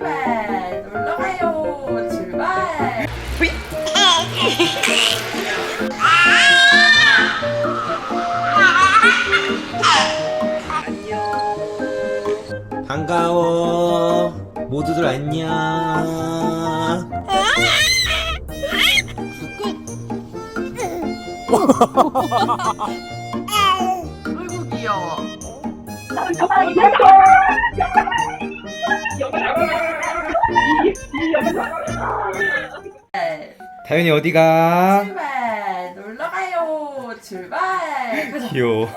출발 놀러 가요 출발 반가워. 모두들 안녕. 아이고 귀여워 다현이 어디가? 출발. 놀러 가요. 출발. 가자. 귀여워.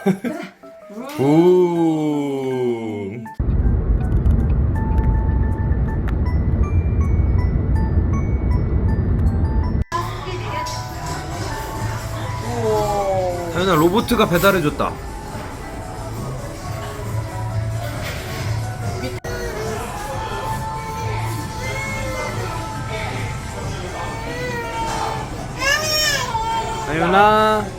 다현아 로보트가 배달해줬다. 다현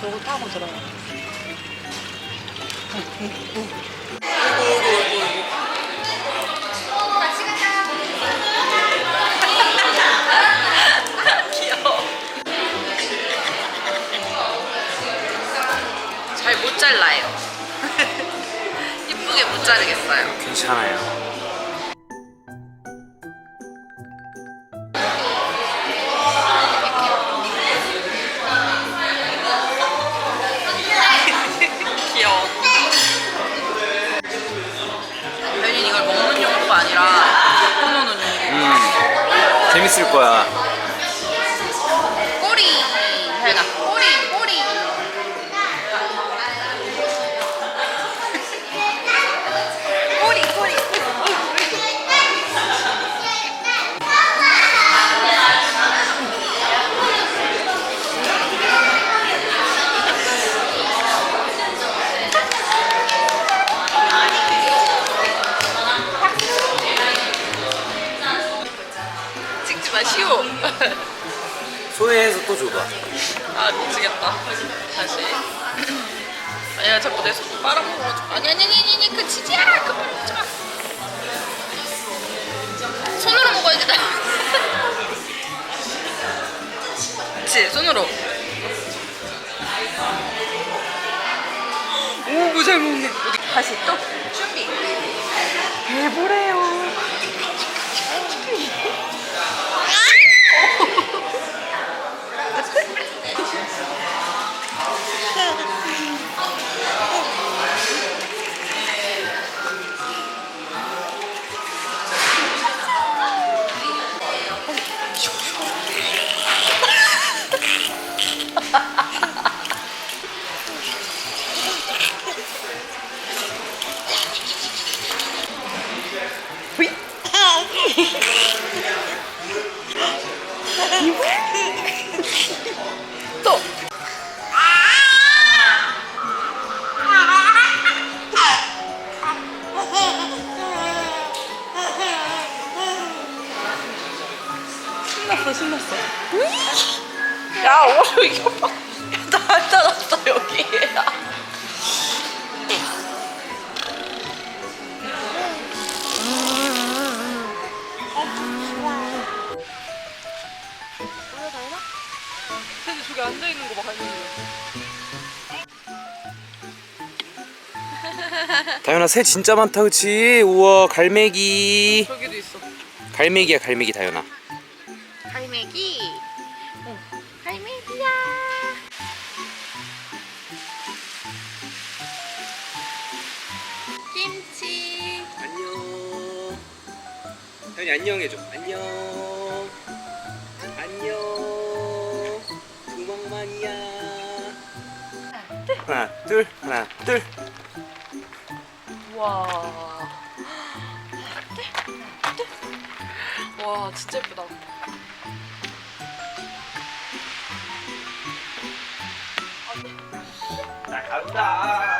저거 타고 들어가 귀여워. 잘 못 잘라요. 이쁘게 못 자르겠어요. 괜찮아요. 또 줘봐. 아 미치겠다. 다시. 아니야 자꾸 내손 빨아먹어가지고 아니 아니 아니 아니 그 치즈야 그만 먹지 마. 손으로 먹어야지 나. 그치 손으로. 오잘 먹네. 어디 다시 또? 준비. 해보래요 야 오늘 이거 봐나 앉아놨어 여기 근데 저기 앉아있는 거 봐, 갈매기. 다현아 새 진짜 많다 그치? 우와 갈매기. 저기도 있어. 갈매기야 갈매기 다현아. 태연이 안녕 해줘. 안녕. 안녕. 구멍만이야. 네. 하나 둘 하나 둘. 와. 네. 네. 와 진짜 예쁘다. 나 간다.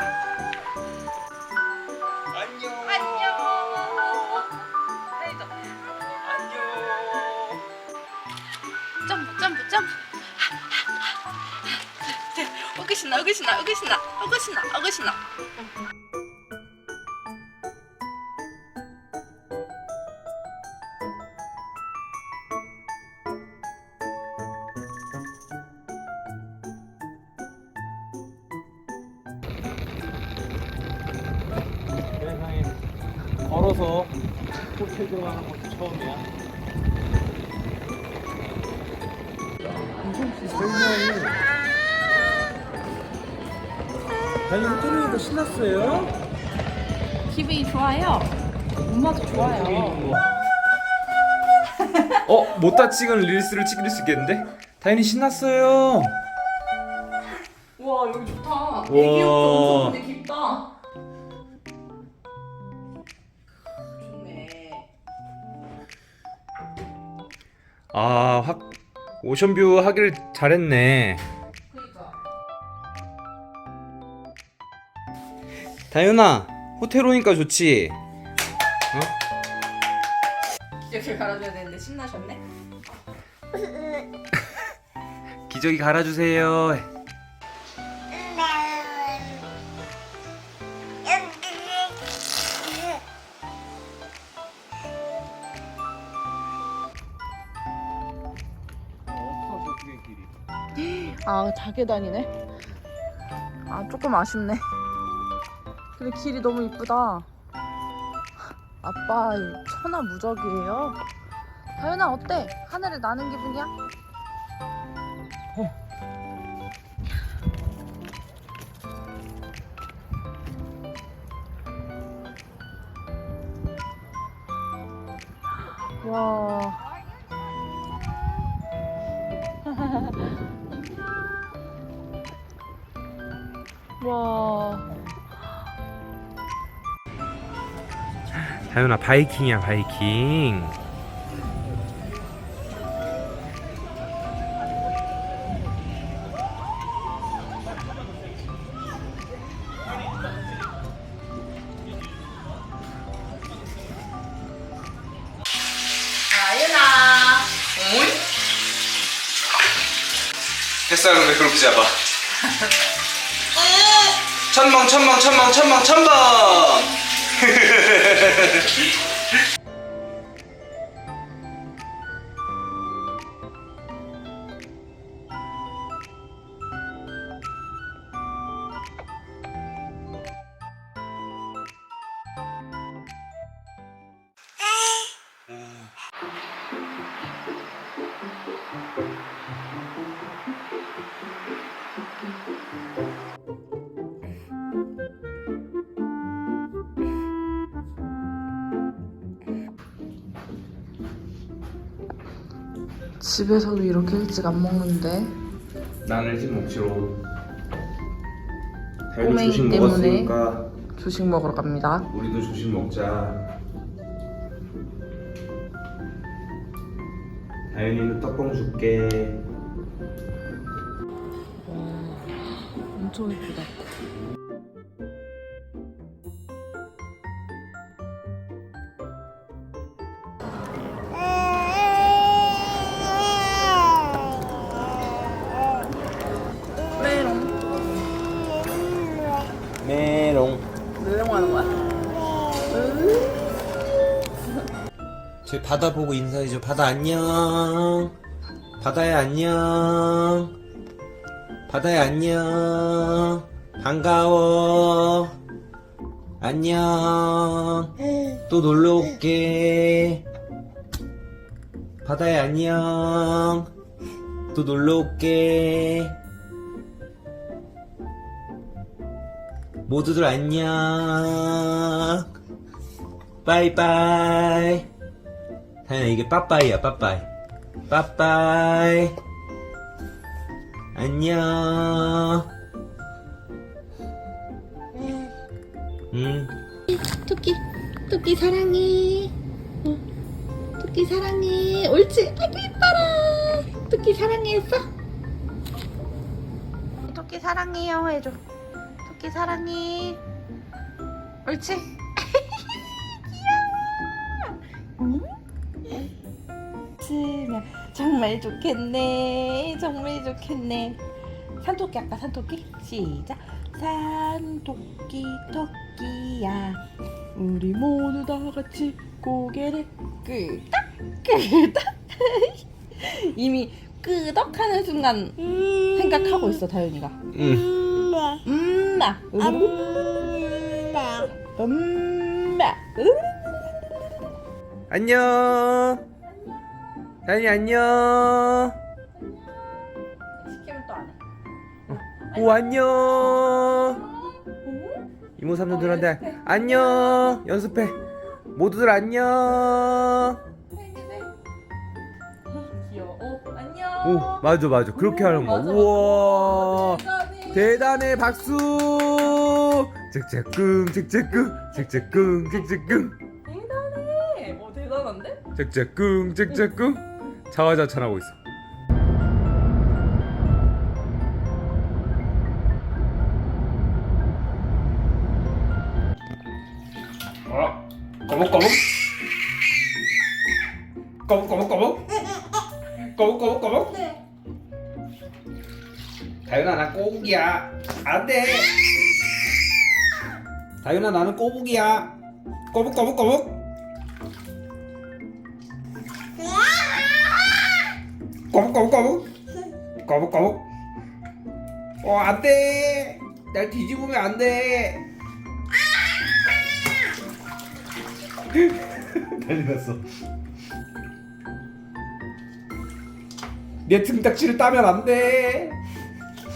점프, 점프, 점프. 어그 신나, 어그 신나, 어그 신나, 어그 신나, 어그 신나. 어? 못다 찍은 릴스를 찍을 수 있겠는데? 다현이 신났어요. 와 여기 좋다. 와. 애기역도 엄청 근데 깊다. 좋네. 아, 확 오션뷰 하길 잘했네. 그러니까. 다현아, 호텔 오니까 좋지? 기저귀 갈아줘야 되는데 신나셨네. 기저귀 갈아주세요. 아 자게 다니네. 아 조금 아쉽네. 근데 길이 너무 이쁘다. 아빠 천하 무적이에요. 다현아 어때? 하늘을 나는 기분이야? 와. 와. 다현아, 바이킹이야, 바이킹. 다현아. 어이? 햇살은 왜 그렇게 잡아? 천멍, 천멍, 천멍, 천멍, 천멍! ハハハハ! 집에서도 이렇게 일찍 안 먹는데 나는 일찍 먹지로. 다현이 꼬맹이 조식 때문에. 먹었으니까 조식 먹으러 갑니다. 우리도 조식 먹자. 다현이는 떡볶 줄게. 엄청 예쁘다. 저희 바다 보고 인사해줘. 바다 안녕. 바다야 안녕. 바다야 안녕. 반가워. 안녕. 또 놀러 올게. 바다야 안녕. 또 놀러 올게. 모두들 안녕. 빠이빠이. 다현아 이게 빠빠이야 빠빠이. 빠빠이. 안녕. 음. 토끼 토끼 사랑해 어, 토끼 사랑해 옳지 아이고 이뻐라 토끼 사랑해 했어 토끼 사랑해요 해줘 토끼 사랑해 옳지 귀여워 응? 치면 정말 좋겠네 정말 좋겠네. 산토끼 할까 산토끼? 시작. 산토끼 토끼야. 우리 모두 다 같이 고개를 끄덕 끄덕. 이미 끄덕하는 순간 생각하고 있어 다윤이가. 음. 음마 음마 안녕. 다현이 안녕. 시키면 또 안 해. 오 안녕. 이모 삼촌들한테 안녕. 연습해. 모두들 안녕. 귀여워. 오, 안녕. 오 맞아 맞아 그렇게 하는 거. 맞아, 우와. 대단해. 대단해 박수. 잭잭꿍 잭잭꿍 잭잭꿍 잭잭꿍 대단해. 어 대단한데? 잭잭꿍 잭잭꿍 자화자찬하고 있어. 어, 꼬북꼬북. 꼬북꼬북꼬북. 꼬북꼬북꼬북. 다윤아 나 꼬북이야. 안 돼. 다윤아 나는 꼬북이야. 꼬북꼬북꼬북. 꼬북꼬북꼬북. 꼬북꼬북. 어, 안 돼. 날 뒤집으면 안 돼. 난리 났어. 내 등딱지를 따면 안 돼.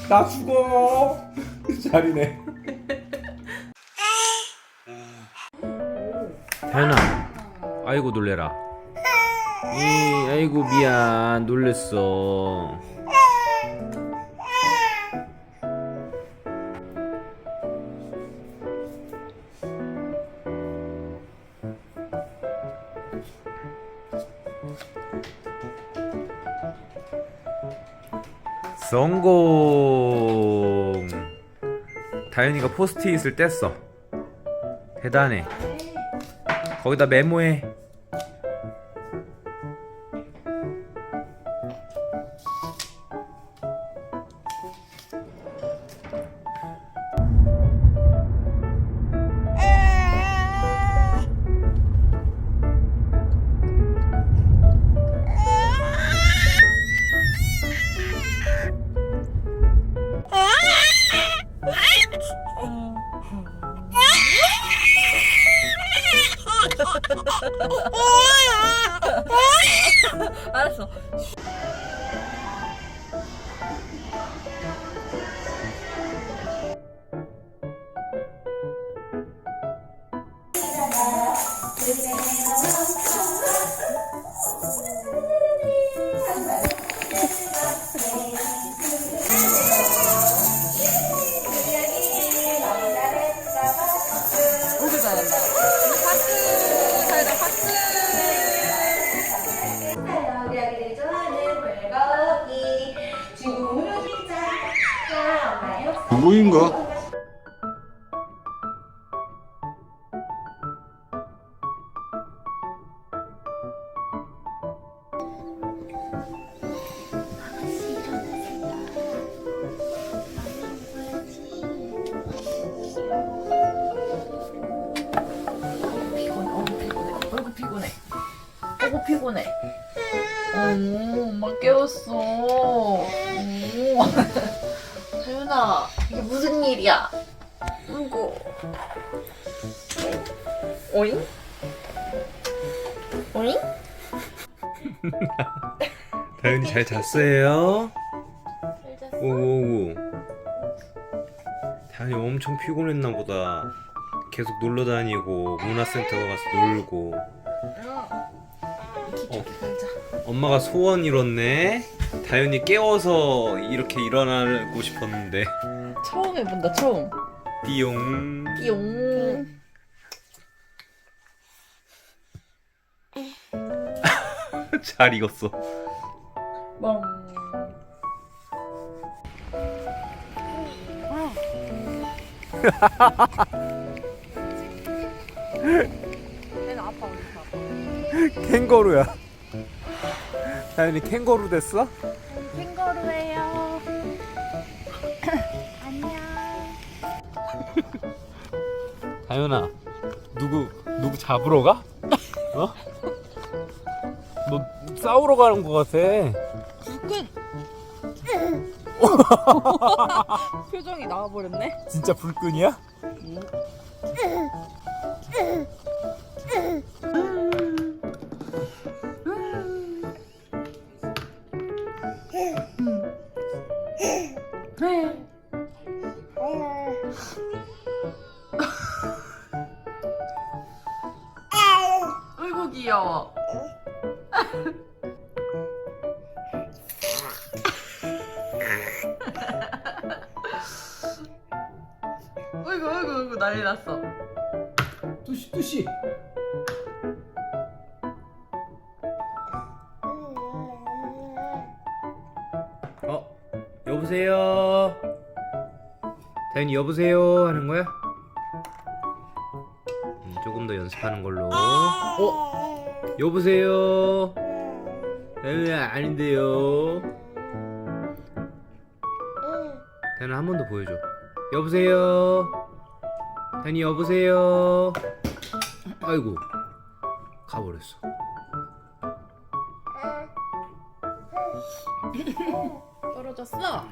나 죽어. 잘이네. 다현아, 아이고 놀래라. 이, 아이고 미안 놀랬어. 성공. 다현이가 포스트잇을 뗐어. 대단해. 거기다 메모해. 옥상 누구인가? 아이고. 오잉? 오잉? 다현이 잘 잤어요? 오오오. 다현이 엄청 피곤했나 보다. 계속 놀러 다니고 문화센터 가서 놀고. 어, 엄마가 소원 이뤘네. 다현이 깨워서 이렇게 일어나고 싶었는데. 처음 해본다, 처음. 띠용. 띠용. 잘 익었어. 멍. 얘는 아파 아빠. 캥거루야. 다현이 캥거루 됐어? 다현아, 누구 누구 잡으러 가? 어? 너 싸우러 가는 거 같아. 불끈. 표정이 나와버렸네. 진짜 불끈이야? 아이 여보세요 하는 거야? 음, 조금 더 연습하는 걸로. 어 여보세요. 다현아 아닌데요. 다현아 한번 더 보여줘. 여보세요. 다현이 여보세요. 아이고 가버렸어. 떨어졌어.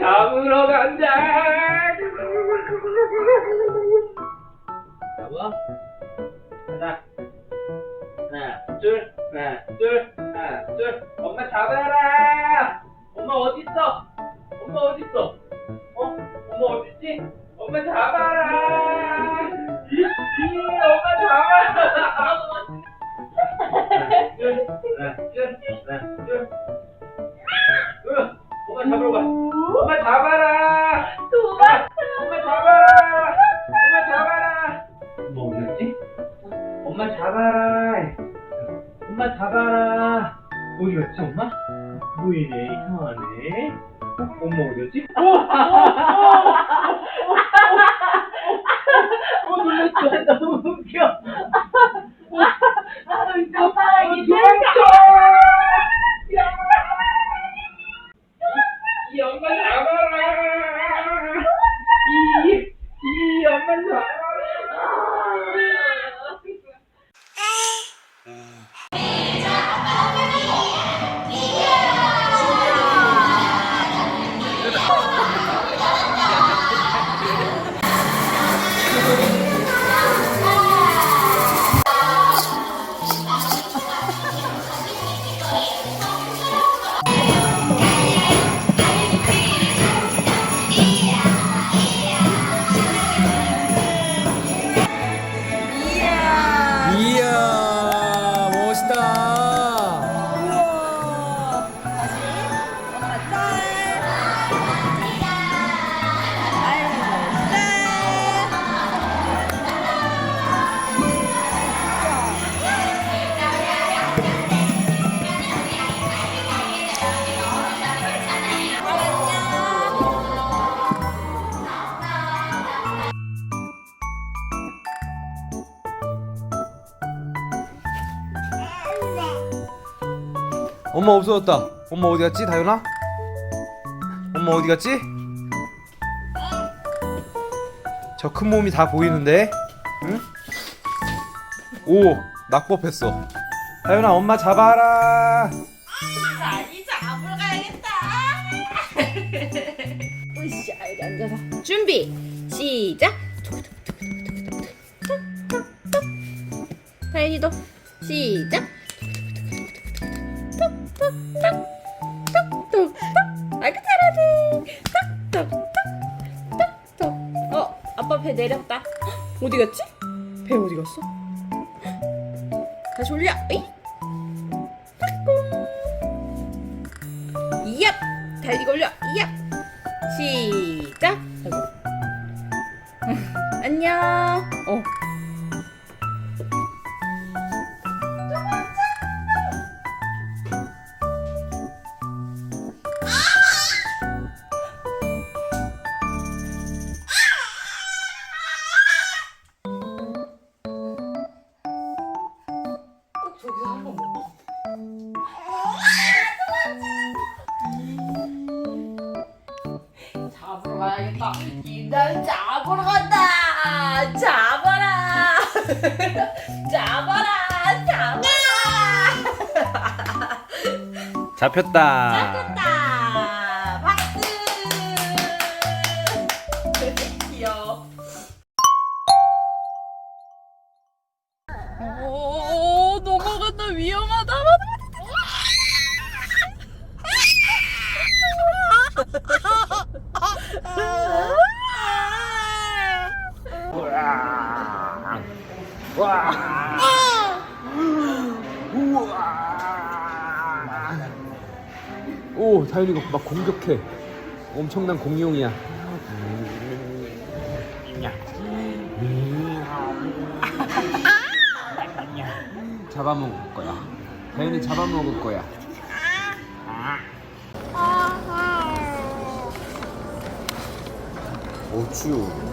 잡으러 간다. 잡아. 하나, 하나, 둘, 하나, 둘, 하나, 둘. 엄마 잡아라. 엄마 어디 있어? 엄마 어디 있어? 어? 엄마 어디 있지? 엄마 잡아라. 이, 이, 엄마 잡아라. 하나, 둘, 하나, 둘, 하나, 둘. 으, 엄마 잡으러 가. 엄마 잡아라. 엄마, 엄마 잡아라. 엄마 잡아라. 어디 갔지? 엄마 잡아라. 엄마 잡아라. 어디 갔지 엄마? 뭐 이래 이상하네. 어? 엄마 어디 갔지? 어, 어, 어, 놀랬어. 너무 웃겨. 없어졌다. 엄마 어디 갔지, 다현아? 엄마 어디 갔지? 저 큰 몸이 다 보이는데, 응? 오, 낙법했어. 다현아, 엄마 잡아라. 많이 잡으러 가야겠다. 으쌰 여기 앉아서 준비 시작. 다현이도 시작. 내렸다. 어디 갔지? 배 어디 갔어? 다시 올려. 에이. 이얍 달리기 올려 이얍 시작. 안녕. 어. 잡혔다. 막 공격해. 엄청난 공룡이야. 잡아먹을 거야. 다현이 잡아먹을 거야. 오쭈.